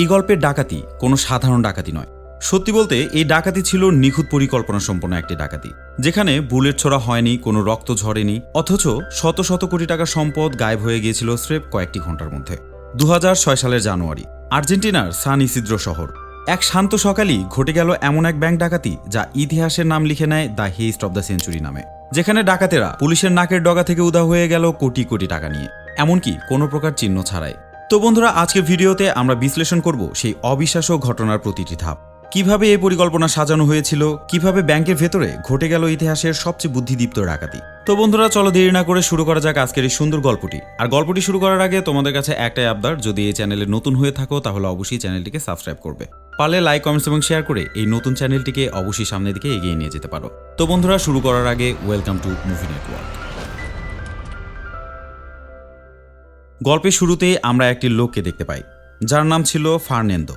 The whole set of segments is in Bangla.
এই গল্পের ডাকাতি কোনো সাধারণ ডাকাতি নয়। সত্যি বলতে, এই ডাকাতি ছিল নিখুঁত পরিকল্পনা সম্পন্ন একটি ডাকাতি, যেখানে বুলেট ছোড়া হয়নি, কোনো রক্ত ঝরেনি, অথচ শত শত কোটি টাকা সম্পদ গায়েব হয়ে গিয়েছিল স্রেফ কয়েকটি ঘণ্টার মধ্যে। দু হাজার ছয় সালের জানুয়ারি, আর্জেন্টিনার সান ইসিদ্র শহর। এক শান্ত সকালই ঘটে গেল এমন এক ব্যাংক ডাকাতি, যা ইতিহাসের নাম লিখে নেয় the heist of the century নামে, যেখানে ডাকাতেরা পুলিশের নাকের ডগা থেকে উদা হয়ে গেল কোটি কোটি টাকা নিয়ে। এমনকি কোনো প্রকার চিহ্ন ছাড়াই। তো বন্ধুরা, আজকের ভিডিওতে আমরা বিশ্লেষণ করব সেই অবিশ্বাস্য ঘটনার প্রতিটি ধাপ। কীভাবে এই পরিকল্পনা সাজানো হয়েছিল? কীভাবে ব্যাংকের ভেতরে ঘটে গেল ইতিহাসের সবচেয়ে বুদ্ধিদীপ্ত ডাকাতি? তো বন্ধুরা, চলো দেরি না করে শুরু করা যাক আজকের এই সুন্দর গল্পটি। আর গল্পটি শুরু করার আগে তোমাদের কাছে একটাই আবদার, যদি এই চ্যানেলে নতুন হয়ে থাকো, তাহলে অবশ্যই চ্যানেলটিকে সাবস্ক্রাইব করবে। পারলে লাইক, কমেন্টস এবং শেয়ার করে এই নতুন চ্যানেলটিকে অবশ্যই সামনের দিকে এগিয়ে নিয়ে যেতে পারো। তো বন্ধুরা, শুরু করার আগে ওয়েলকাম টু মুভি নেটওয়ার্ক গল্পের শুরুতে আমরা একটি লোককে দেখতে পাই, যার নাম ছিল ফার্নেন্দো।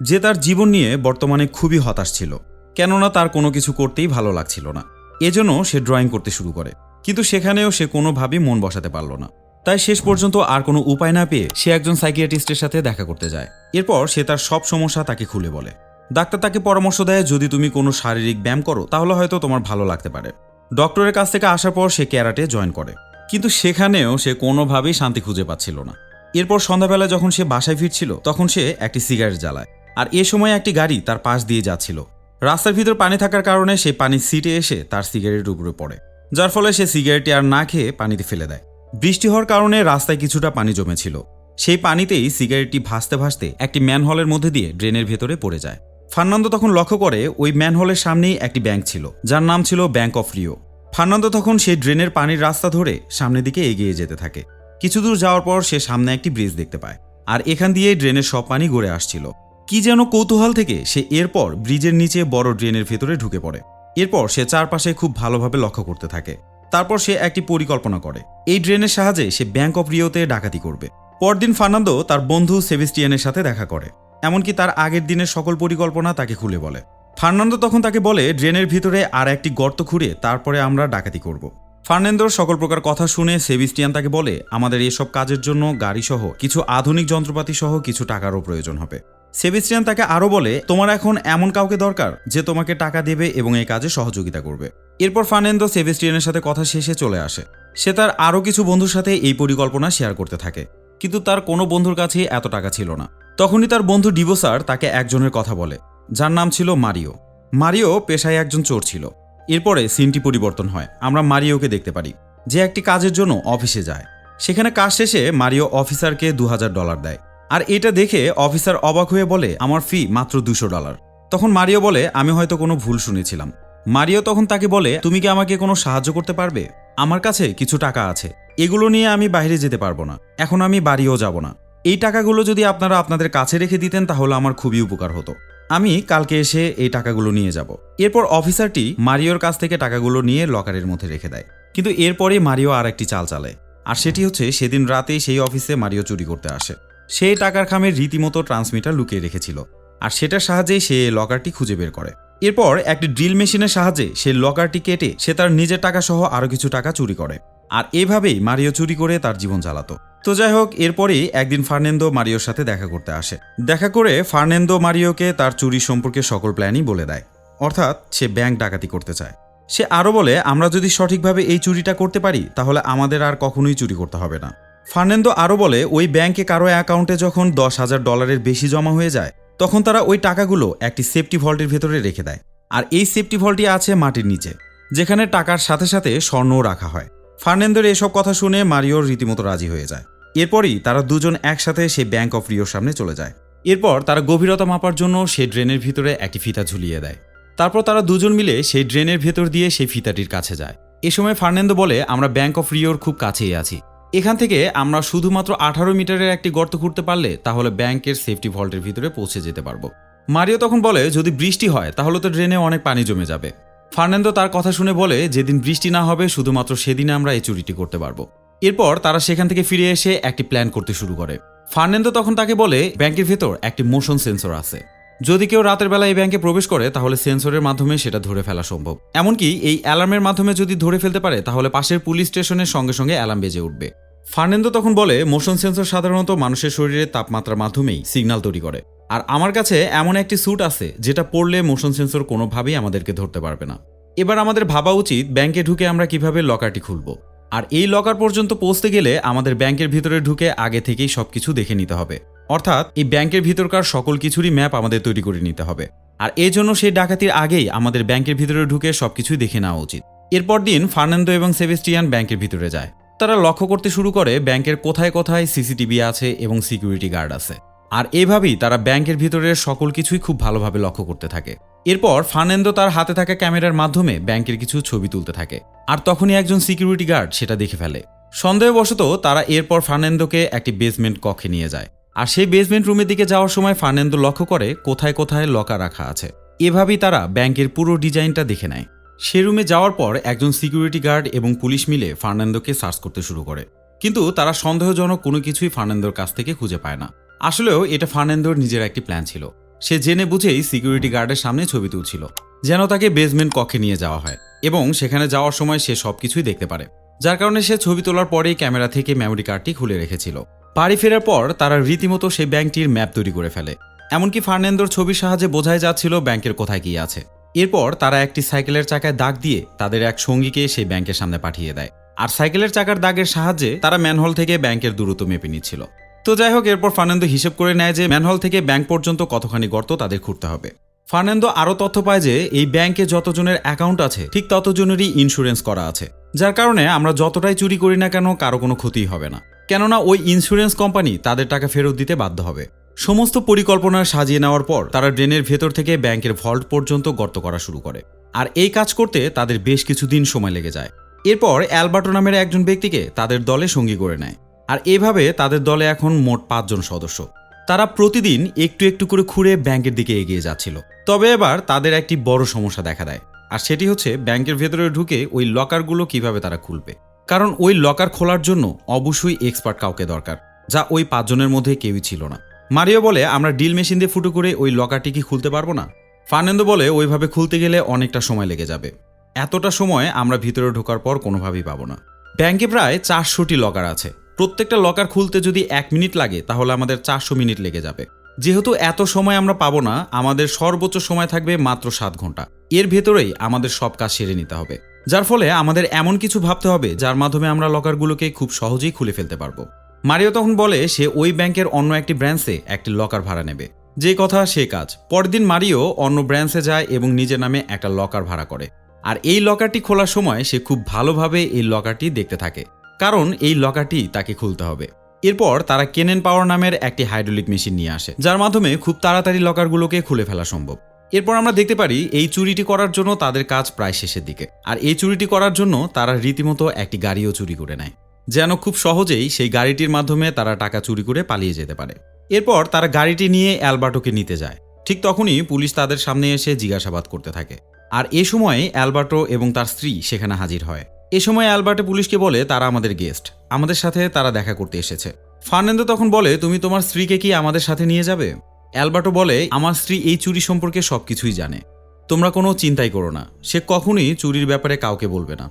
যে তার জীবন নিয়ে বর্তমানে খুবই হতাশ ছিল, কেননা তার কোনো কিছু করতেই ভালো লাগছিল না। এজন্য সে ড্রয়িং করতে শুরু করে, কিন্তু সেখানেও সে কোনোভাবেই মন বসাতে পারল না। তাই শেষ পর্যন্ত আর কোনো উপায় না পেয়ে সে একজন সাইকিয়াট্রিস্টের সাথে দেখা করতে যায়। এরপর সে তার সব সমস্যা তাকে খুলে বলে, ডাক্তার তাকে পরামর্শ দেয়, যদি তুমি কোনো শারীরিক ব্যায়াম করো, তাহলে হয়তো তোমার ভালো লাগতে পারে। ডক্টরের কাছ থেকে আসার পর সে ক্যারাটে জয়েন করে। কিন্তু সেখানেও সে কোনোভাবেই শান্তি খুঁজে পাচ্ছিল না। এরপর সন্ধ্যাবেলা যখন সে বাসায় ফিরছিল, তখন সে একটি সিগারেট জ্বালায়, আর এ সময় একটি গাড়ি তার পাশ দিয়ে যাচ্ছিল। রাস্তার ভিতর পানি থাকার কারণে সে পানির সিটে এসে তার সিগারেটের উপরে পড়ে, যার ফলে সে সিগারেটটি আর না খেয়ে পানিতে ফেলে দেয়। বৃষ্টি হওয়ার কারণে রাস্তায় কিছুটা পানি জমেছিল। সেই পানিতেই সিগারেটটি ভাসতে ভাসতে একটি ম্যানহলের মধ্যে দিয়ে ড্রেনের ভেতরে পড়ে যায়। ফার্নান্দো তখন লক্ষ্য করে ওই ম্যানহলের সামনেই একটি ব্যাংক ছিল, যার নাম ছিল ব্যাংক অফ রিও। ফার্নান্দো তখন সেই ড্রেনের পানির রাস্তা ধরে সামনের দিকে এগিয়ে যেতে থাকে। কিছু দূর যাওয়ার পর সে সামনে একটি ব্রিজ দেখতে পায় আর এখান দিয়ে ড্রেনের সব পানি গড়ে আসছিল। কি যেন কৌতূহল থেকে সে এরপর ব্রিজের নিচে বড় ড্রেনের ভেতরে ঢুকে পড়ে। এরপর সে চারপাশে খুব ভালোভাবে লক্ষ্য করতে থাকে। তারপর সে একটি পরিকল্পনা করে। এই ড্রেনের সাহায্যে সে ব্যাংক অফ রিওতে ডাকাতি করবে। পরদিন ফার্নান্দো তার বন্ধু সেভিস্টিয়ানের সাথে দেখা করে। এমনকি তার আগের দিনের সকল পরিকল্পনা তাকে খুলে বলে। ফার্নান্দো তখন তাকে বলে, ড্রেনের ভিতরে আর একটি গর্ত খুঁড়ে তারপরে আমরা ডাকাতি করব। ফার্নান্দোর সকল প্রকার কথা শুনে সেভিস্টিয়ান তাকে বলে, আমাদের এসব কাজের জন্য গাড়ি সহ কিছু আধুনিক যন্ত্রপাতি সহ কিছু টাকারও প্রয়োজন হবে। সেভিস্টিয়ান তাকে আরও বলে, তোমার এখন এমন কাউকে দরকার যে তোমাকে টাকা দেবে এবং এই কাজে সহযোগিতা করবে। এরপর ফার্নেন্দো সেভিস্টিয়ানের সাথে কথা শেষে চলে আসে। সে তার আরও কিছু বন্ধুর সাথে এই পরিকল্পনা শেয়ার করতে থাকে, কিন্তু তার কোনো বন্ধুর কাছেই এত টাকা ছিল না। তখনই তার বন্ধু ডিবোসার তাকে একজনের কথা বলে যার নাম ছিল মারিও। মারিও পেশায় একজন চোর ছিল। এরপরে সিনটি পরিবর্তন হয়। আমরা মারিওকে দেখতে পারি। যে একটি কাজের জন্য অফিসে যায়। সেখানে কাজ শেষে মারিও অফিসারকে দু হাজার ডলার দেয়। আর এটা দেখে অফিসার অবাক হয়ে বলে, আমার ফি মাত্র দুশো ডলার। তখন মারিও বলে, আমি হয়তো কোনো ভুল শুনেছিলাম। মারিও তখন তাকে বলে, তুমি কি আমাকে কোনো সাহায্য করতে পারবে? আমার কাছে কিছু টাকা আছে। এগুলো নিয়ে আমি বাইরে যেতে পারব না। এখন আমি বাড়িও যাব না। এই টাকাগুলো যদি আপনারা আপনাদের কাছে রেখে দিতেন তাহলে আমার খুবই উপকার হতো। আমি কালকে এসে এই টাকাগুলো নিয়ে যাব। এরপর অফিসারটি মারিওর কাছ থেকে টাকাগুলো নিয়ে লকারের মধ্যে রেখে দেয়। কিন্তু এরপরে মারিও আর একটি চাল চালে আর সেটি হচ্ছে সেদিন রাতেই সেই অফিসে মারিও চুরি করতে আসে। সেই টাকার খামের রীতিমতো ট্রান্সমিটার লুকিয়ে রেখেছিল। আর সেটার সাহায্যেই সে লকারটি খুঁজে বের করে। এরপর একটি ড্রিল মেশিনের সাহায্যে সে লকারটি কেটে সে তার নিজের টাকা সহ আরও কিছু টাকা চুরি করে। আর এভাবেই মারিও চুরি করে তার জীবন চালাতো। তো যাই হোক, এরপরেই একদিন ফার্নেন্দো মারিওর সাথে দেখা করতে আসে। দেখা করে ফার্নেন্দো মারিওকে তার চুরি সম্পর্কে সকল প্ল্যানই বলে দেয়। অর্থাৎ সে ব্যাংক ডাকাতি করতে চায়। সে আরও বলে, আমরা যদি সঠিকভাবে এই চুরিটা করতে পারি, তাহলে আমাদের আর কখনোই চুরি করতে হবে না। ফার্নেন্দো আরও বলে, ওই ব্যাংকে কারও অ্যাকাউন্টে যখন দশ হাজার ডলারের বেশি জমা হয়ে যায়, তখন তারা ওই টাকাগুলো একটি সেফটি ভল্টের ভেতরে রেখে দেয়। আর এই সেফটি ভল্টটি আছে মাটির নিচে, যেখানে টাকার সাথে সাথে স্বর্ণও রাখা হয়। ফার্নেন্দোর এসব কথা শুনে মারিওর রীতিমতো রাজি হয়ে যায়। এরপরই তারা দুজন একসাথে সেই ব্যাংক অফ রিওর সামনে চলে যায়। এরপর তারা গভীরতা মাপার জন্য সেই ড্রেনের ভিতরে একটি ফিতা ঝুলিয়ে দেয়। তারপর তারা দুজন মিলে সেই ড্রেনের ভেতর দিয়ে সেই ফিতাটির কাছে যায়। এ সময় ফার্নেন্দো বলে, আমরা ব্যাংক অফ রিওর খুব কাছেই আছি। এখান থেকে আমরা শুধুমাত্র আঠারো মিটারের একটি গর্ত খুঁড়তে পারলে তাহলে ব্যাংকের সেফটি ভল্টের ভিতরে পৌঁছে যেতে পারব। মারিও তখন বলে, যদি বৃষ্টি হয়, তাহলে তো ড্রেনে অনেক পানি জমে যাবে। ফার্নান্দো তার কথা শুনে বলে, যেদিন বৃষ্টি না হবে, শুধুমাত্র সেদিনে আমরা এই চুরিটি করতে পারব। এরপর তারা সেখান থেকে ফিরে এসে একটি প্ল্যান করতে শুরু করে। ফার্নান্দো তখন তাকে বলে, ব্যাংকের ভেতর একটি মোশন সেন্সর আছে। যদি কেউ রাতের বেলা এই ব্যাংকে প্রবেশ করে, তাহলে সেন্সরের মাধ্যমে সেটা ধরে ফেলা সম্ভব। এমনকি এই অ্যালার্মের মাধ্যমে যদি ধরে ফেলতে পারে, তাহলে পাশের পুলিশ স্টেশনের সঙ্গে সঙ্গে অ্যালার্ম বেজে উঠবে। ফার্নেন্দো তখন বলে মোশন সেন্সর সাধারণত মানুষের শরীরে তাপমাত্রার মাধ্যমেই সিগন্যাল তৈরি করে। আর আমার কাছে এমন একটি স্যুট আছে, যেটা পরলে মোশন সেন্সর কোনোভাবেই আমাদেরকে ধরতে পারবে না। এবার আমাদের ভাবা উচিত, ব্যাংকে ঢুকে আমরা কীভাবে লকারটি খুলব। আর এই লকার পর্যন্ত পৌঁছতে গেলে আমাদের ব্যাংকের ভিতরে ঢুকে আগে থেকেই সব কিছু দেখে নিতে হবে। অর্থাৎ, এই ব্যাংকের ভিতরকার সকল কিছুরই ম্যাপ আমাদের তৈরি করে নিতে হবে। আর এই জন্য সেই ডাকাতির আগেই আমাদের ব্যাংকের ভিতরে ঢুকে সবকিছুই দেখে নেওয়া উচিত। এরপর দিন ফার্নান্দো এবং সেবেস্টিয়ান ব্যাংকের ভিতরে যায়। তারা লক্ষ্য করতে শুরু করে ব্যাংকের কোথায় কোথায় সিসিটিভি আছে এবং সিকিউরিটি গার্ড আছে। আর এভাবেই তারা ব্যাংকের ভিতরের সকল কিছুই খুব ভালোভাবে লক্ষ্য করতে থাকে। এরপর ফার্নান্দো তার হাতে থাকা ক্যামেরার মাধ্যমে ব্যাংকের কিছু ছবি তুলতে থাকে। আর তখনই একজন সিকিউরিটি গার্ড সেটা দেখে ফেলে। সন্দেহবশত তারা এরপর ফার্নান্দোকে একটি বেসমেন্ট কক্ষে নিয়ে যায়। আর সেই বেসমেন্ট রুমের দিকে যাওয়ার সময় ফার্নান্দো লক্ষ্য করে কোথায় কোথায় লকার রাখা আছে। এভাবেই তারা ব্যাংকের পুরো ডিজাইনটা দেখে নেয়। সে রুমে যাওয়ার পর একজন সিকিউরিটি গার্ড এবং পুলিশ মিলে ফার্নান্দোকে সার্চ করতে শুরু করে। কিন্তু তারা সন্দেহজনক কোনো কিছুই ফার্নান্দোর কাছ থেকে খুঁজে পায় না। আসলেও এটা ফার্নান্দোর নিজের একটি প্ল্যান ছিল। সে জেনে বুঝেই সিকিউরিটি গার্ডের সামনে ছবি তুলছিল, যেন তাকে বেসমেন্ট কক্ষে নিয়ে যাওয়া হয় এবং সেখানে যাওয়ার সময় সে সবকিছুই দেখতে পারে, যার কারণে সে ছবি তোলার পরেই ক্যামেরা থেকে মেমোরি কার্ডটি খুলে রেখেছিল। বাড়ি ফেরার পর তারা রীতিমতো সেই ব্যাংকটির ম্যাপ তৈরি করে ফেলে, এমনকি ফার্নান্দোর ছবির সাহায্যে বোঝাই যাচ্ছিল ব্যাংকের কোথায় কি আছে। এরপর তারা একটি সাইকেলের চাকায় দাগ দিয়ে তাদের এক সঙ্গীকে সেই ব্যাংকের সামনে পাঠিয়ে দেয়। আর সাইকেলের চাকার দাগের সাহায্যে তারা ম্যানহল থেকে ব্যাংকের দূরত্ব মেপে নিচ্ছিল। তো যাই হোক, এরপর ফার্নান্দো হিসেব করে নেয় যে ম্যানহল থেকে ব্যাংক পর্যন্ত কতখানি গর্ত তাদের খুঁড়তে হবে। ফার্নান্দো আরও তথ্য পায় যে এই ব্যাংকে যতজনের অ্যাকাউন্ট আছে, ঠিক ততজনেরই ইন্স্যুরেন্স করা আছে। যার কারণে আমরা যতটাই চুরি করি না কেন, কারও কোনো ক্ষতি হবে না। কেননা ওই ইন্স্যুরেন্স কোম্পানি তাদের টাকা ফেরত দিতে বাধ্য হবে। সমস্ত পরিকল্পনা সাজিয়ে নেওয়ার পর তারা ড্রেনের ভেতর থেকে ব্যাংকের ভল্ট পর্যন্ত গর্ত করা শুরু করে। আর এই কাজ করতে তাদের বেশ কিছুদিন সময় লেগে যায়। এরপর অ্যালবার্টো নামের একজন ব্যক্তিকে তাদের দলে সঙ্গী করে নেয়। আর এভাবে তাদের দলে এখন মোট পাঁচজন সদস্য। তারা প্রতিদিন একটু একটু করে খুঁড়ে ব্যাংকের দিকে এগিয়ে যাচ্ছিল। তবে এবার তাদের একটি বড় সমস্যা দেখা দেয়। আর সেটি হচ্ছে ব্যাংকের ভেতরে ঢুকে ওই লকারগুলো কীভাবে তারা খুলবে? কারণ ওই লকার খোলার জন্য অবশ্যই এক্সপার্ট কাউকে দরকার, যা ওই পাঁচজনের মধ্যে কেউই ছিল না। মারিও বলে, আমরা ডিল মেশিন দিয়ে ফুটো করে ওই লকারটি কি খুলতে পারব না? ফার্নান্দো বলে, ওইভাবে খুলতে গেলে অনেকটা সময় লেগে যাবে। এতটা সময় আমরা ভিতরে ঢোকার পর কোনোভাবেই পাবো না। ব্যাংকে প্রায় চারশোটি লকার আছে। প্রত্যেকটা লকার খুলতে যদি এক মিনিট লাগে, তাহলে আমাদের চারশো মিনিট লেগে যাবে। যেহেতু এত সময় আমরা পাবো না, আমাদের সর্বোচ্চ সময় থাকবে মাত্র সাত ঘণ্টা। এর ভেতরেই আমাদের সব কাজ সেরে নিতে হবে। যার ফলে আমাদের এমন কিছু ভাবতে হবে, যার মাধ্যমে আমরা লকারগুলোকে খুব সহজেই খুলে ফেলতে পারব। মারিও তখন বলে, সে ওই ব্যাংকের অন্য একটি ব্রাঞ্চে একটি লকার ভাড়া নেবে। যে কথা, সে কাজ। পরের দিন মারিও অন্য ব্রাঞ্চে যায় এবং নিজের নামে একটা লকার ভাড়া করে। আর এই লকারটি খোলার সময় সে খুব ভালোভাবে এই লকারটি দেখতে থাকে। কারণ এই লকারটি তাকে খুলতে হবে। এরপর তারা কেনেন পাওয়ার নামের একটি হাইড্রোলিক মেশিন নিয়ে আসে, যার মাধ্যমে খুব তাড়াতাড়ি লকারগুলোকে খুলে ফেলা সম্ভব। এরপর আমরা দেখতে পারি, এই চুরিটি করার জন্য তাদের কাজ প্রায় শেষের দিকে। আর এই চুরিটি করার জন্য তারা রীতিমতো একটি গাড়িও চুরি করে নেয়। যেন খুব সহজেই সেই গাড়িটির মাধ্যমে তারা টাকা চুরি করে পালিয়ে যেতে পারে। এরপর তারা গাড়িটি নিয়ে অ্যালবার্টোকে নিতে যায়। ঠিক তখনই পুলিশ তাদের সামনে এসে জিজ্ঞাসাবাদ করতে থাকে। আর এ সময় অ্যালবার্টো এবং তার স্ত্রী সেখানে হাজির হয়। এ সময় অ্যালবার্টে পুলিশকে বলে, তারা আমাদের গেস্ট। আমাদের সাথে তারা দেখা করতে এসেছে। ফার্নান্দো তখন বলে, তুমি তোমার স্ত্রীকে কি আমাদের সাথে নিয়ে যাবে? অ্যালবার্টো বলে, আমার স্ত্রী এই চুরি সম্পর্কে সবকিছুই জানে। তোমরা কোনো চিন্তাই করো না। সে কখনোই চুরির ব্যাপারে কাউকে বলবে না।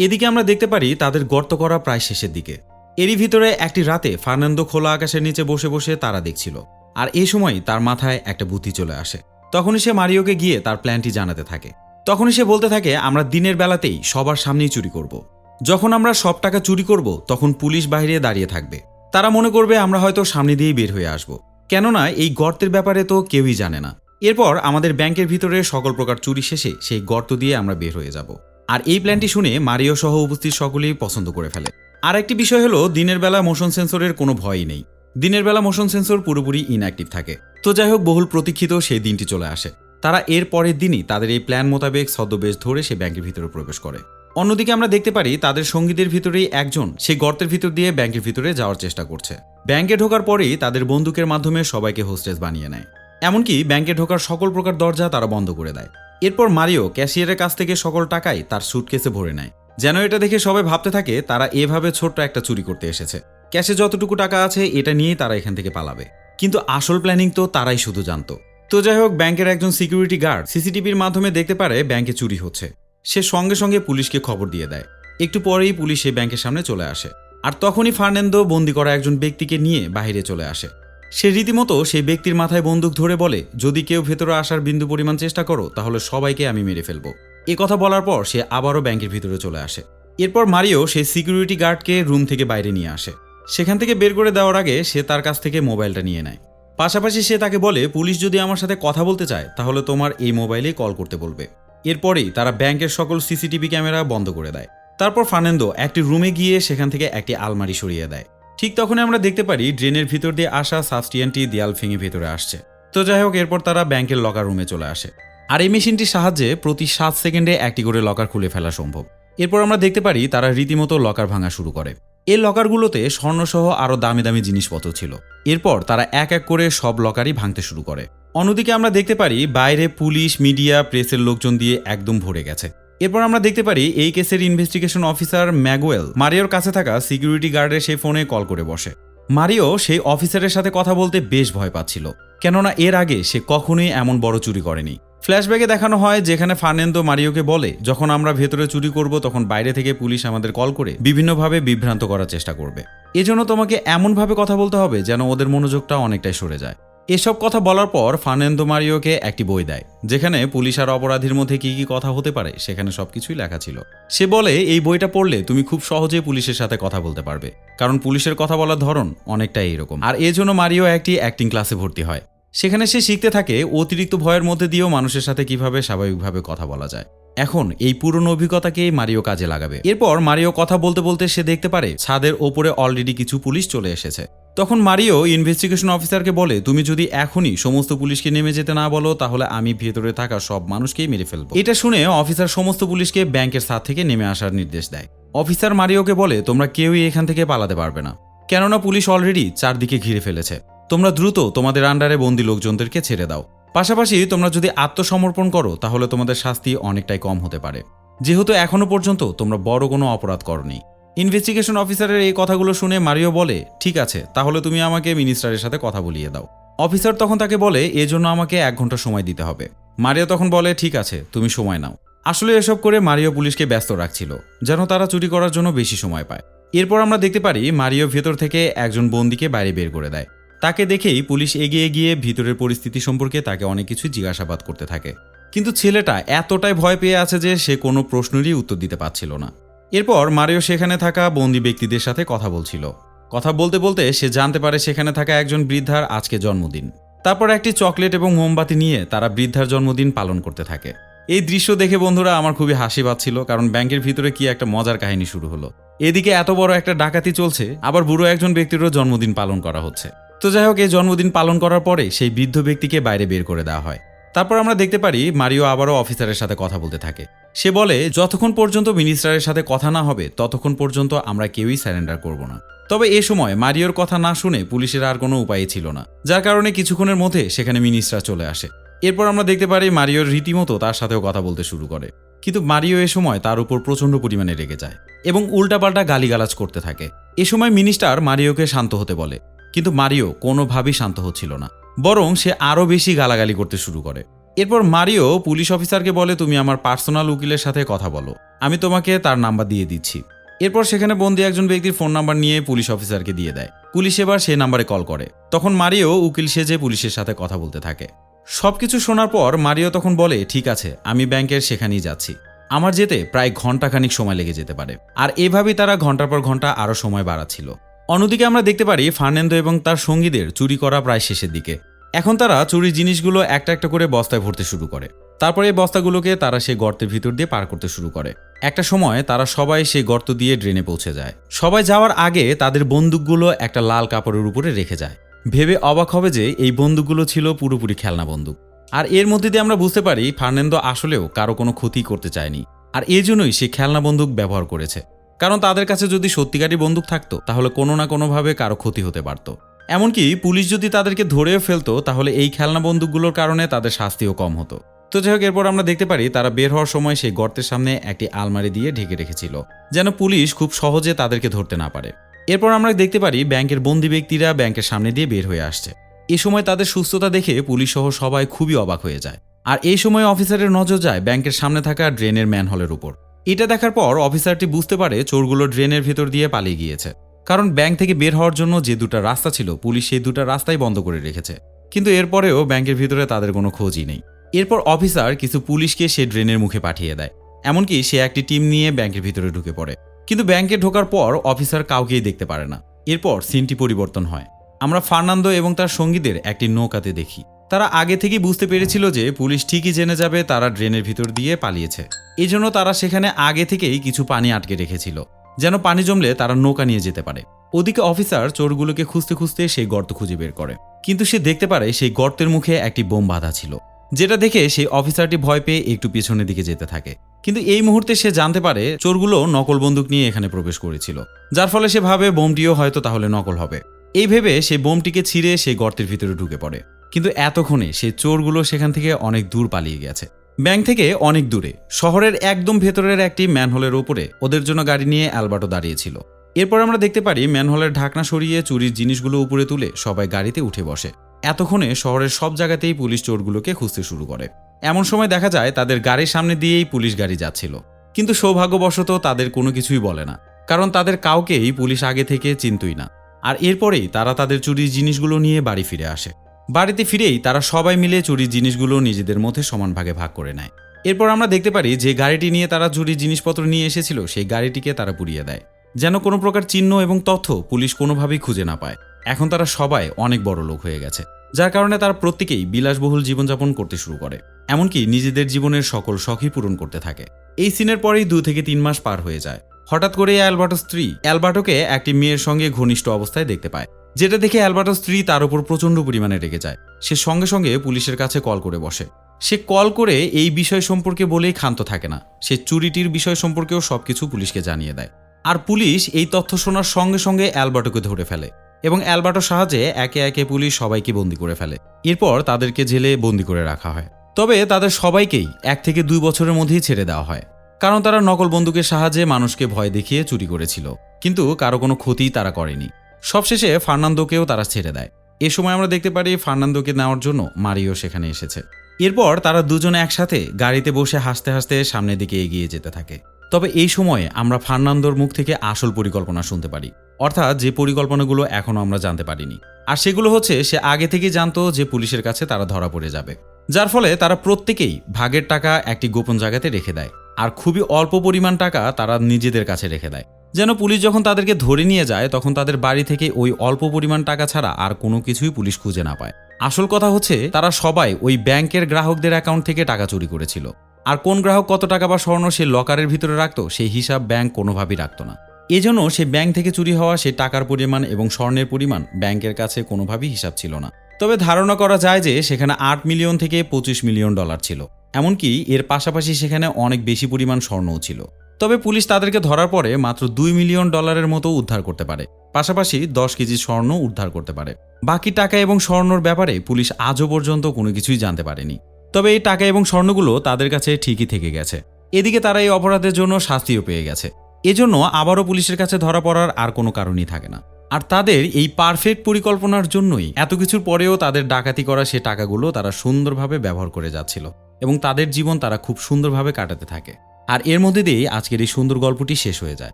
এদিকে আমরা দেখতে পারি তাদের গর্ত করা প্রায় শেষের দিকে। এরই ভিতরে একটি রাতে ফার্নান্দো খোলা আকাশের নিচে বসে বসে তারা দেখছিল। আর এই সময় তার মাথায় একটা বুদ্ধি চলে আসে। তখনই সে মারিওকে গিয়ে তার প্ল্যানটি জানাতে থাকে। তখনই সে বলতে থাকে, আমরা দিনের বেলাতেই সবার সামনেই চুরি করব। যখন আমরা সব টাকা চুরি করব, তখন পুলিশ বাইরে দাঁড়িয়ে থাকবে। তারা মনে করবে আমরা হয়তো সামনে দিয়েই বের হয়ে আসব। কেননা এই গর্তের ব্যাপারে তো কেউই জানে না। এরপর আমাদের ব্যাংকের ভিতরে সকল প্রকার চুরি শেষে সেই গর্ত দিয়ে আমরা বের হয়ে যাব। আর এই প্ল্যানটি শুনে মারিও সহ উপস্থিত সকলেই পছন্দ করে ফেলে। আর একটি বিষয় হলো, দিনের বেলা মোশন সেন্সরের কোনো ভয়ই নেই। দিনের বেলা মোশন সেন্সর পুরোপুরি ইনঅ্যাক্টিভ থাকে। তো যাই হোক, বহুল প্রতীক্ষিত সেই দিনটি চলে আসে। তারা এর পরের দিনই তাদের এই প্ল্যান মোতাবেক ছদ্মবেশ ধরে সে ব্যাংকের ভিতরে প্রবেশ করে। অন্যদিকে আমরা দেখতে পারি, তাদের সঙ্গীদের ভিতরেই একজন সেই গর্তের ভিতর দিয়ে ব্যাংকের ভিতরে যাওয়ার চেষ্টা করছে। ব্যাংকে ঢোকার পরেই তাদের বন্দুকের মাধ্যমে সবাইকে হোস্টেস বানিয়ে নেয়। এমনকি ব্যাংকে ঢোকার সকল প্রকার দরজা তারা বন্ধ করে দেয়। এরপর মারিও ক্যাশিয়ারের কাছ থেকে সকল টাকাই তার সুটকেসে ভরে নেয়। যেন এটা দেখে সবাই ভাবতে থাকে, তারা এভাবে ছোট্ট একটা চুরি করতে এসেছে। ক্যাশে যতটুকু টাকা আছে, এটা নিয়েই তারা এখান থেকে পালাবে। কিন্তু আসল প্ল্যানিং তো তারাই শুধু জানতো। তো যাই হোক, ব্যাংকের একজন সিকিউরিটি গার্ড সিসিটিভির মাধ্যমে দেখতে পারে ব্যাংকে চুরি হচ্ছে। সে সঙ্গে সঙ্গে পুলিশকে খবর দিয়ে দেয়। একটু পরেই পুলিশ সেই ব্যাংকের সামনে চলে আসে। আর তখনই ফার্নান্দো বন্দি করা একজন ব্যক্তিকে নিয়ে বাইরে চলে আসে। সে রীতিমতো সেই ব্যক্তির মাথায় বন্দুক ধরে বলে, যদি কেউ ভেতরে আসার বিন্দু পরিমাণ চেষ্টা করো, তাহলে সবাইকে আমি মেরে ফেলব। এ কথা বলার পর সে আবারও ব্যাংকের ভিতরে চলে আসে। এরপর মারিও সেই সিকিউরিটি গার্ডকে রুম থেকে বাইরে নিয়ে আসে। সেখান থেকে বের করে দেওয়ার আগে সে তার কাছ থেকে মোবাইলটা নিয়ে নেয়। পাশাপাশি সে তাকে বলে, পুলিশ যদি আমার সাথে কথা বলতে চায়, তাহলে তোমার এই মোবাইলেই কল করতে বলবে। এরপরেই তারা ব্যাংকের সকল সিসিটিভি ক্যামেরা বন্ধ করে দেয়। তারপর ফার্নান্দো একটি রুমে গিয়ে সেখান থেকে একটি আলমারি সরিয়ে দেয়। ঠিক তখনই আমরা দেখতে পারি ড্রেনের ভিতর দিয়ে আসা সাবস্টিয়ানটি দেয়াল ভেঙে ভেতরে আসছে। তো যাই হোক, এরপর তারা ব্যাংকের লকার রুমে চলে আসে। আর এই মেশিনটির সাহায্যে প্রতি সাত সেকেন্ডে একটি করে লকার খুলে ফেলা সম্ভব। এরপর আমরা দেখতে পারি তারা রীতিমতো লকার ভাঙা শুরু করে। এই লকারগুলোতে স্বর্ণসহ আরও দামি দামি জিনিসপত্র ছিল। এরপর তারা এক এক করে সব লকারই ভাঙতে শুরু করে। অন্যদিকে আমরা দেখতে পারি বাইরে পুলিশ, মিডিয়া প্রেসের লোকজন দিয়ে একদম ভরে গেছে। এরপর আমরা দেখতে পারি এই কেসের ইনভেস্টিগেশন অফিসার ম্যাগুয়েল মারিওর কাছে থাকা সিকিউরিটি গার্ডের সেই ফোনে কল করে বসে। মারিও সেই অফিসারের সাথে কথা বলতে বেশ ভয় পাচ্ছিল, কেননা এর আগে সে কখনোই এমন বড় চুরি করেনি। ফ্ল্যাশব্যাকে দেখানো হয় যেখানে ফার্নেন্দো মারিওকে বলে, যখন আমরা ভেতরে চুরি করব, তখন বাইরে থেকে পুলিশ আমাদের কল করে বিভিন্নভাবে বিভ্রান্ত করার চেষ্টা করবে। এজন্য তোমাকে এমনভাবে কথা বলতে হবে যেন ওদের মনোযোগটা অনেকটাই সরে যায়। এসব কথা বলার পর ফার্নেন্দো মারিওকে একটি বই দেয়, যেখানে পুলিশ আর অপরাধীর মধ্যে কি কি কথা হতে পারে সেখানে সবকিছুই লেখা ছিল। সে বলে, এই বইটা পড়লে তুমি খুব সহজেই পুলিশের সাথে কথা বলতে পারবে, কারণ পুলিশের কথা বলার ধরন অনেকটাই এরকম। আর এজন্য মারিও একটি অ্যাক্টিং ক্লাসে ভর্তি হয়। সেখানে সে শিখতে থাকে অতিরিক্ত ভয়ের মধ্যে দিয়েও মানুষের সাথে কীভাবে স্বাভাবিকভাবে কথা বলা যায়। এখন এই পুরনো অভিজ্ঞতাকেই মারিও কাজে লাগাবে। এরপর মারিও কথা বলতে বলতে সে দেখতে পারে ছাদের ওপরে অলরেডি কিছু পুলিশ চলে এসেছে। তখন মারিও ইনভেস্টিগেশন অফিসারকে বলে, তুমি যদি এখনই সমস্ত পুলিশকে নেমে যেতে না বলো, তাহলে আমি ভেতরে থাকা সব মানুষকেই মেরে ফেলব। এটা শুনে অফিসার সমস্ত পুলিশকে ব্যাংকের ছাদ থেকে নেমে আসার নির্দেশ দেয়। অফিসার মারিওকে বলে, তোমরা কেউই এখান থেকে পালাতে পারবে না। কেননা পুলিশ অলরেডি চারদিকে ঘিরে ফেলেছে। তোমরা দ্রুত তোমাদের আন্ডারে বন্দি লোকজনদেরকে ছেড়ে দাও। পাশাপাশি তোমরা যদি আত্মসমর্পণ করো, তাহলে তোমাদের শাস্তি অনেকটাই কম হতে পারে। যেহেতু এখনও পর্যন্ত তোমরা বড় কোনো অপরাধ করনি। ইনভেস্টিগেশন অফিসারের এই কথাগুলো শুনে মারিও বলে, ঠিক আছে, তাহলে তুমি আমাকে মিনিস্টারের সাথে কথা বলিয়ে দাও। অফিসার তখন তাকে বলে এজন্য আমাকে এক ঘণ্টা সময় দিতে হবে। মারিও তখন বলে, ঠিক আছে, তুমি সময় নাও। আসলে এসব করে মারিও পুলিশকে ব্যস্ত রাখছিল, যেন তারা চুরি করার জন্য বেশি সময় পায়। এরপর আমরা দেখতে পারি, মারিও ভেতর থেকে একজন বন্দিকে বাইরে বের করে দেয়। তাকে দেখেই পুলিশ এগিয়ে গিয়ে ভিতরের পরিস্থিতি সম্পর্কে তাকে অনেক কিছু জিজ্ঞাসাবাদ করতে থাকে। কিন্তু ছেলেটা এতটাই ভয় পেয়ে আছে যে সে কোনো প্রশ্নেরই উত্তর দিতে পারছিল না। এরপর মারিও সেখানে থাকা বন্দি ব্যক্তিদের সাথে কথা বলছিল। কথা বলতে বলতে সে জানতে পারে সেখানে থাকা একজন বৃদ্ধার আজকে জন্মদিন। তারপর একটি চকলেট এবং মোমবাতি নিয়ে তারা বৃদ্ধার জন্মদিন পালন করতে থাকে। এই দৃশ্য দেখে বন্ধুরা আমার খুবই হাসি পাচ্ছিল, কারণ ব্যাংকের ভিতরে কি একটা মজার কাহিনী শুরু হলো। এদিকে এত বড় একটা ডাকাতি চলছে, আবার বুড়ো একজন ব্যক্তিরও জন্মদিন পালন করা হচ্ছে। তো যাই হোক, এই জন্মদিন পালন করার পরে সেই বৃদ্ধ ব্যক্তিকে বাইরে বের করে দেওয়া হয়। তারপর আমরা দেখতে পারি মারিও আবারও অফিসারের সাথে কথা বলতে থাকে। সে বলে, যতক্ষণ পর্যন্ত মিনিস্টারের সাথে কথা না হবে, ততক্ষণ পর্যন্ত আমরা কেউই স্যারেন্ডার করব না। তবে এ সময় মারিওর কথা না শুনে পুলিশের আর কোনো উপায় ছিল না, যার কারণে কিছুক্ষণের মধ্যে সেখানে মিনিস্টার চলে আসে। এরপর আমরা দেখতে পারি মারিওর রীতিমতো তার সাথেও কথা বলতে শুরু করে। কিন্তু মারিও এ সময় তার উপর প্রচণ্ড পরিমাণে রেগে যায় এবং উল্টাপাল্টা গালিগালাজ করতে থাকে। এ সময় মিনিস্টার মারিওকে শান্ত হতে বলে, কিন্তু মারিও কোনোভাবেই শান্ত হচ্ছিল না, বরং সে আরও বেশি গালাগালি করতে শুরু করে। এরপর মারিও পুলিশ অফিসারকে বলে, তুমি আমার পার্সোনাল উকিলের সাথে কথা বলো, আমি তোমাকে তার নাম্বার দিয়ে দিচ্ছি। এরপর সেখানে বন্দি একজন ব্যক্তির ফোন নাম্বার নিয়ে পুলিশ অফিসারকে দিয়ে দেয়। পুলিশ এবার সে নাম্বারে কল করে। তখন মারিও উকিল সেজে পুলিশের সাথে কথা বলতে থাকে। সবকিছু শোনার পর মারিও তখন বলে, ঠিক আছে, আমি ব্যাংকের সেখানেই যাচ্ছি। আমার যেতে প্রায় ঘন্টাখানিক সময় লেগে যেতে পারে। আর এভাবেই তারা ঘণ্টার পর ঘণ্টা আরও সময় বাড়াচ্ছিল। অন্যদিকে আমরা দেখতে পারি, ফার্নেন্দো এবং তার সঙ্গীদের চুরি করা প্রায় শেষের দিকে। এখন তারা চুরির জিনিসগুলো একটা একটা করে বস্তায় ভরতে শুরু করে। তারপরে এই বস্তাগুলোকে তারা সেই গর্তের ভিতর দিয়ে পার করতে শুরু করে। একটা সময় তারা সবাই সেই গর্ত দিয়ে ড্রেনে পৌঁছে যায়। সবাই যাওয়ার আগে তাদের বন্দুকগুলো একটা লাল কাপড়ের উপরে রেখে যায়। ভেবে অবাক হবে যে এই বন্দুকগুলো ছিল পুরোপুরি খেলনা বন্দুক। আর এর মধ্যে দিয়ে আমরা বুঝতে পারি ফার্নেন্দো আসলেও কারও কোনো ক্ষতি করতে চায়নি। আর এই জন্যই সে খেলনা বন্দুক ব্যবহার করেছে। কারণ তাদের কাছে যদি সত্যিকারই বন্দুক থাকতো, তাহলে কোনো না কোনোভাবে কারও ক্ষতি হতে পারত। এমনকি পুলিশ যদি তাদেরকে ধরেও ফেলতো, তাহলে এই খেলনা বন্দুকগুলোর কারণে তাদের শাস্তিও কম হতো। তো যাই হোক, এরপর আমরা দেখতে পারি তারা বের হওয়ার সময় সেই গর্তের সামনে একটি আলমারি দিয়ে ঢেকে রেখেছিল, যেন পুলিশ খুব সহজে তাদেরকে ধরতে না পারে। এরপর আমরা দেখতে পারি ব্যাংকের বন্দি ব্যক্তিরা ব্যাংকের সামনে দিয়ে বের হয়ে আসছে। এ সময় তাদের সুস্থতা দেখে পুলিশ সহ সবাই খুবই অবাক হয়ে যায়। আর এই সময় অফিসারের নজর যায় ব্যাংকের সামনে থাকা ড্রেনের ম্যানহলের উপর। এটা দেখার পর অফিসারটি বুঝতে পারে চোরগুলো ড্রেনের ভেতর দিয়ে পালিয়ে গিয়েছে। কারণ ব্যাংক থেকে বের হওয়ার জন্য যে দুটো রাস্তা ছিল, পুলিশ সেই দুটো রাস্তাই বন্ধ করে রেখেছে। কিন্তু এরপরেও ব্যাংকের ভিতরে তাদের কোনো খোঁজই নেই। এরপর অফিসার কিছু পুলিশকে সে ড্রেনের মুখে পাঠিয়ে দেয়। এমনকি সে একটি টিম নিয়ে ব্যাংকের ভিতরে ঢুকে পড়ে। কিন্তু ব্যাংকে ঢোকার পর অফিসার কাউকেই দেখতে পারে না। এরপর সিনটি পরিবর্তন হয়। আমরা ফার্নান্দো এবং তার সঙ্গীদের একটি নৌকাতে দেখি। তারা আগে থেকেই বুঝতে পেরেছিল যে পুলিশ ঠিকই জেনে যাবে তারা ড্রেনের ভিতর দিয়ে পালিয়েছে। এই জন্য তারা সেখানে আগে থেকেই কিছু পানি আটকে রেখেছিল, যেন পানি জমলে তারা নৌকা নিয়ে যেতে পারে। ওদিকে অফিসার চোরগুলোকে খুঁজতে খুঁজতে সেই গর্ত খুঁজে বের করে। কিন্তু সে দেখতে পারে সেই গর্তের মুখে একটি বোম বাঁধা ছিল, যেটা দেখে সেই অফিসারটি ভয় পেয়ে একটু পেছনের দিকে যেতে থাকে। কিন্তু এই মুহূর্তে সে জানতে পারে চোরগুলো নকল বন্দুক নিয়ে এখানে প্রবেশ করেছিল, যার ফলে সে ভাবে বোমটিও হয়তো তাহলে নকল হবে। এই ভেবে সে বোমটিকে ছিঁড়ে সেই গর্তের ভিতরে ঢুকে পড়ে। কিন্তু এতক্ষণে সেই চোরগুলো সেখান থেকে অনেক দূর পালিয়ে গেছে। ব্যাংক থেকে অনেক দূরে, শহরের একদম ভেতরের একটি ম্যানহোলের ওপরে ওদের জন্য গাড়ি নিয়ে অ্যালবার্টো দাঁড়িয়েছিল। এরপর আমরা দেখতে পারি ম্যানহোলের ঢাকনা সরিয়ে চুরির জিনিসগুলো উপরে তুলে সবাই গাড়িতে উঠে বসে। এতক্ষণে শহরের সব জায়গাতেই পুলিশ চোরগুলোকে খুঁজতে শুরু করে। এমন সময় দেখা যায় তাদের গাড়ির সামনে দিয়েই পুলিশ গাড়ি যাচ্ছিল। কিন্তু সৌভাগ্যবশত তাদের কোনো কিছুই বলে না, কারণ তাদের কাউকেই পুলিশ আগে থেকে চিনতই না। আর এরপরেই তারা তাদের চুরির জিনিসগুলো নিয়ে বাড়ি ফিরে আসে। বাড়িতে ফিরেই তারা সবাই মিলে চুরির জিনিসগুলো নিজেদের মধ্যে সমান ভাগে ভাগ করে নেয়। এরপর আমরা দেখতে পারি যে গাড়িটি নিয়ে তারা চুরির জিনিসপত্র নিয়ে এসেছিল, সেই গাড়িটিকে তারা পুড়িয়ে দেয়। যেন কোনো প্রকার চিহ্ন এবং তথ্য পুলিশ কোনোভাবেই খুঁজে না পায়। এখন তারা সবাই অনেক বড় লোক হয়ে গেছে। যার কারণে তারা প্রত্যেকেই বিলাসবহুল জীবনযাপন করতে শুরু করে, এমনকি নিজেদের জীবনের সকল শখই পূরণ করতে থাকে। এই সিনের পরেই দু থেকে তিন মাস পার হয়ে যায়। হঠাৎ করে অ্যালবার্টোর স্ত্রী, অ্যালবার্টোকে একটি মেয়ের সঙ্গে ঘনিষ্ঠ অবস্থায় দেখতে পায়, যেটা দেখে অ্যালবার্টোর স্ত্রী তার উপর প্রচণ্ড পরিমাণে রেগে যায়। সে সঙ্গে সঙ্গে পুলিশের কাছে কল করে বসে। সে কল করে এই বিষয় সম্পর্কে বলেই ক্ষান্ত থাকে না। সে চুরিটির বিষয় সম্পর্কেও সবকিছু পুলিশকে জানিয়ে দেয়। আর পুলিশ এই তথ্য শোনার সঙ্গে সঙ্গে অ্যালবার্টোকে ধরে ফেলে। এবং অ্যালবার্টোর সাহায্যে একে একে পুলিশ সবাইকে বন্দি করে ফেলে। এরপর তাদেরকে জেলে বন্দি করে রাখা হয়। তবে তাদের সবাইকেই এক থেকে দুই বছরের মধ্যেই ছেড়ে দেওয়া হয়। কারণ তারা নকল বন্দুকের সাহায্যে মানুষকে ভয় দেখিয়ে চুরি করেছিল। কিন্তু কারও কোনো ক্ষতি তারা করেনি। সবশেষে ফার্নান্দোকেও তারা ছেড়ে দেয়। এ সময় আমরা দেখতে পারি ফার্নান্দোকে নেওয়ার জন্য মারিও সেখানে এসেছে। এরপর তারা দুজনে একসাথে গাড়িতে বসে হাসতে হাসতে সামনের দিকে এগিয়ে যেতে থাকে। তবে এই সময়ে আমরা ফার্নান্দোর মুখ থেকে আসল পরিকল্পনা শুনতে পারি। অর্থাৎ যে পরিকল্পনাগুলো এখনও আমরা জানতে পারিনি। আর সেগুলো হচ্ছে, সে আগে থেকেই জানতো যে পুলিশের কাছে তারা ধরা পড়ে যাবে। যার ফলে তারা প্রত্যেকেই ভাগের টাকা একটি গোপন জায়গাতে রেখে দেয়। আর খুবই অল্প পরিমাণ টাকা তারা নিজেদের কাছে রেখে দেয়। যেন পুলিশ যখন তাদেরকে ধরে নিয়ে যায়, তখন তাদের বাড়ি থেকে ওই অল্প পরিমাণ টাকা ছাড়া আর কোনো কিছুই পুলিশ খুঁজে না পায়। আসল কথা হচ্ছে, তারা সবাই ওই ব্যাংকের গ্রাহকদের অ্যাকাউন্ট থেকে টাকা চুরি করেছিল। আর কোন গ্রাহক কত টাকা বা স্বর্ণ সে লকারের ভিতরে রাখতো, সেই হিসাব ব্যাংক কোনোভাবেই রাখতো না। এজন্য সে ব্যাংক থেকে চুরি হওয়া, সে টাকার পরিমাণ এবং স্বর্ণের পরিমাণ ব্যাংকের কাছে কোনোভাবেই হিসাব ছিল না। তবে ধারণা করা যায় যে সেখানে আট মিলিয়ন থেকে পঁচিশ মিলিয়ন ডলার ছিল। এমনকি এর পাশাপাশি সেখানে অনেক বেশি পরিমাণ স্বর্ণও ছিল। তবে পুলিশ তাদেরকে ধরার পরে মাত্র দুই মিলিয়ন ডলারের মতো উদ্ধার করতে পারে। পাশাপাশি দশ কেজি স্বর্ণ উদ্ধার করতে পারে। বাকি টাকা এবং স্বর্ণর ব্যাপারে পুলিশ আজও পর্যন্ত কোনো কিছুই জানতে পারেনি। তবে এই টাকা এবং স্বর্ণগুলো তাদের কাছে ঠিকই থেকে গেছে। এদিকে তারা এই অপরাধের জন্য শাস্তিও পেয়ে গেছে। এজন্য আবারও পুলিশের কাছে ধরা পড়ার আর কোনো কারণই থাকে না। আর তাদের এই পারফেক্ট পরিকল্পনার জন্যই এত কিছুর পরেও তাদের ডাকাতি করা সে টাকাগুলো তারা সুন্দরভাবে ব্যবহার করে যাচ্ছিল এবং তাদের জীবন তারা খুব সুন্দরভাবে কাটাতে থাকে। আর এর মধ্যে দিয়েই আজকের এই সুন্দর গল্পটি শেষ হয়ে যায়।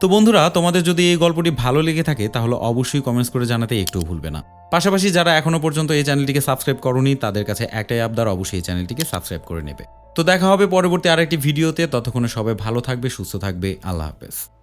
তো বন্ধুরা, তোমাদের যদি এই গল্পটি ভালো লেগে থাকে, তাহলে অবশ্যই কমেন্টস করে জানাতে একটু ভুলবে না। পাশাপাশি যারা এখনও পর্যন্ত এই চ্যানেলটিকে সাবস্ক্রাইব করনি, তাদের কাছে একটাই আবদার, অবশ্যই এই চ্যানেলটিকে সাবস্ক্রাইব করে নেবে। তো দেখা হবে পরবর্তী আরেকটি ভিডিওতে। ততক্ষণে সবাই ভালো থাকবে, সুস্থ থাকবে। আল্লাহ হাফেজ।